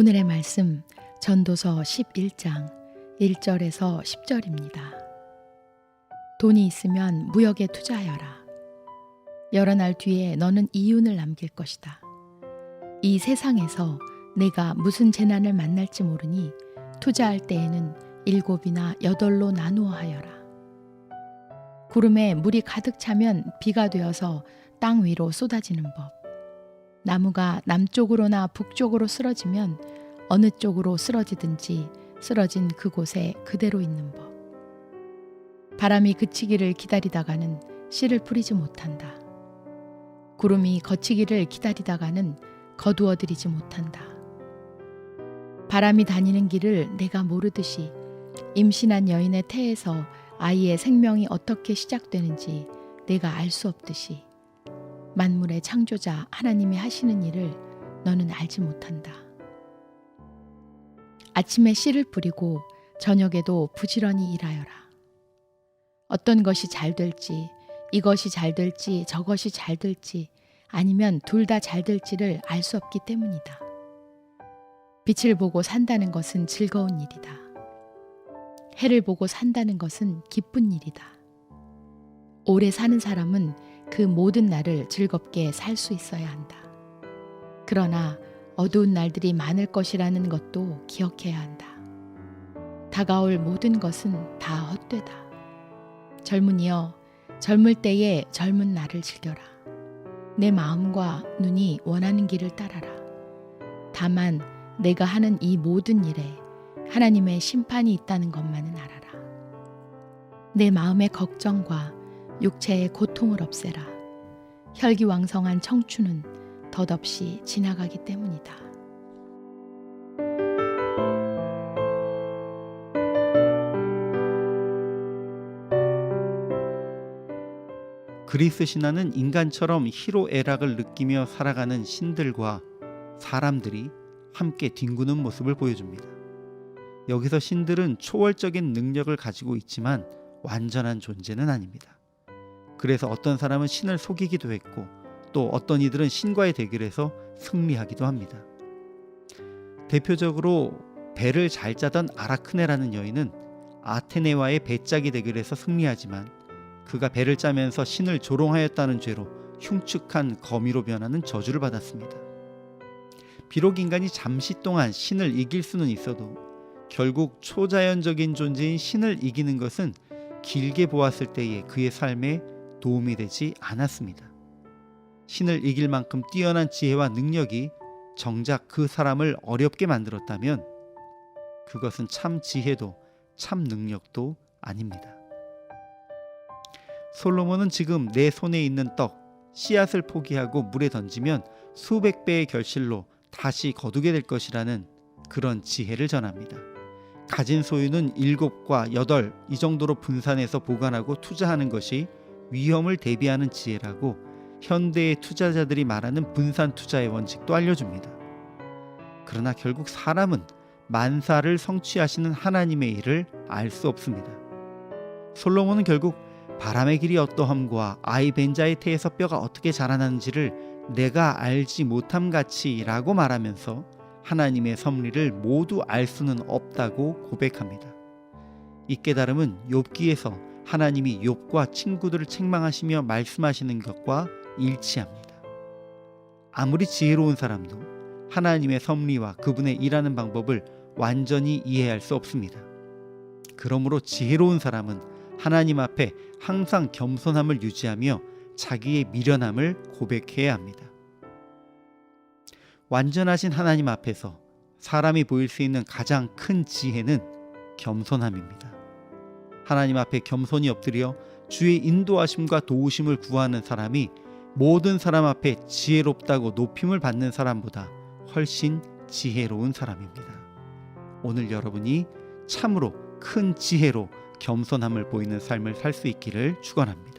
오늘의 말씀 전도서 11장 1절에서 10절입니다. 돈이 있으면 무역에 투자하여라. 여러 날 뒤에 너는 이윤을 남길 것이다. 이 세상에서 내가 무슨 재난을 만날지 모르니 투자할 때에는 일곱이나 여덟로 나누어 하여라. 구름에 물이 가득 차면 비가 되어서 땅 위로 쏟아지는 법. 나무가 남쪽으로나 북쪽으로 쓰러지면 어느 쪽으로 쓰러지든지 쓰러진 그곳에 그대로 있는 법. 바람이 그치기를 기다리다가는 씨를 뿌리지 못한다. 구름이 거치기를 기다리다가는 거두어들이지 못한다. 바람이 다니는 길을 내가 모르듯이 임신한 여인의 태에서 아이의 생명이 어떻게 시작되는지 내가 알 수 없듯이 만물의 창조자 하나님이 하시는 일을 너는 알지 못한다. 아침에 씨를 뿌리고 저녁에도 부지런히 일하여라. 어떤 것이 잘 될지, 이것이 잘 될지, 저것이 잘 될지, 아니면 둘 다 잘 될지를 알 수 없기 때문이다. 빛을 보고 산다는 것은 즐거운 일이다. 해를 보고 산다는 것은 기쁜 일이다. 오래 사는 사람은 그 모든 날을 즐겁게 살 수 있어야 한다. 그러나 어두운 날들이 많을 것이라는 것도 기억해야 한다. 다가올 모든 것은 다 헛되다. 젊은이여, 젊을 때에 젊은 날을 즐겨라. 내 마음과 눈이 원하는 길을 따라라. 다만 내가 하는 이 모든 일에 하나님의 심판이 있다는 것만은 알아라. 내 마음의 걱정과 육체의 고통을 없애라. 혈기왕성한 청춘은 덧없이 지나가기 때문이다. 그리스 신화는 인간처럼 희로애락을 느끼며 살아가는 신들과 사람들이 함께 뒹구는 모습을 보여줍니다. 여기서 신들은 초월적인 능력을 가지고 있지만 완전한 존재는 아닙니다. 그래서 어떤 사람은 신을 속이기도 했고 또 어떤 이들은 신과의 대결에서 승리하기도 합니다. 대표적으로 배를 잘 짜던 아라크네라는 여인은 아테네와의 배짜기 대결에서 승리하지만 그가 배를 짜면서 신을 조롱하였다는 죄로 흉측한 거미로 변하는 저주를 받았습니다. 비록 인간이 잠시 동안 신을 이길 수는 있어도 결국 초자연적인 존재인 신을 이기는 것은 길게 보았을 때의 그의 삶에 도움이 되지 않았습니다. 신을 이길 만큼 뛰어난 지혜와 능력이 정작 그 사람을 어렵게 만들었다면 그것은 참 지혜도 참 능력도 아닙니다. 솔로몬은 지금 내 손에 있는 떡, 씨앗을 포기하고 물에 던지면 수백 배의 결실로 다시 거두게 될 것이라는 그런 지혜를 전합니다. 가진 소유는 일곱과 여덟 이 정도로 분산해서 보관하고 투자하는 것이 위험을 대비하는 지혜라고 현대의 투자자들이 말하는 분산 투자의 원칙도 알려줍니다. 그러나 결국 사람은 만사를 성취하시는 하나님의 일을 알 수 없습니다. 솔로몬은 결국 바람의 길이 어떠함과 아이 벤자의 태에서 뼈가 어떻게 자라나는지를 내가 알지 못함 같이라고 말하면서 하나님의 섭리를 모두 알 수는 없다고 고백합니다. 이 깨달음은 욥기에서 하나님이 욥과 친구들을 책망하시며 말씀하시는 것과 일치합니다. 아무리 지혜로운 사람도 하나님의 섭리와 그분의 일하는 방법을 완전히 이해할 수 없습니다. 그러므로 지혜로운 사람은 하나님 앞에 항상 겸손함을 유지하며 자기의 미련함을 고백해야 합니다. 완전하신 하나님 앞에서 사람이 보일 수 있는 가장 큰 지혜는 겸손함입니다. 하나님 앞에 겸손히 엎드려 주의 인도하심과 도우심을 구하는 사람이 모든 사람 앞에 지혜롭다고 높임을 받는 사람보다 훨씬 지혜로운 사람입니다. 오늘 여러분이 참으로 큰 지혜로 겸손함을 보이는 삶을 살 수 있기를 축원합니다.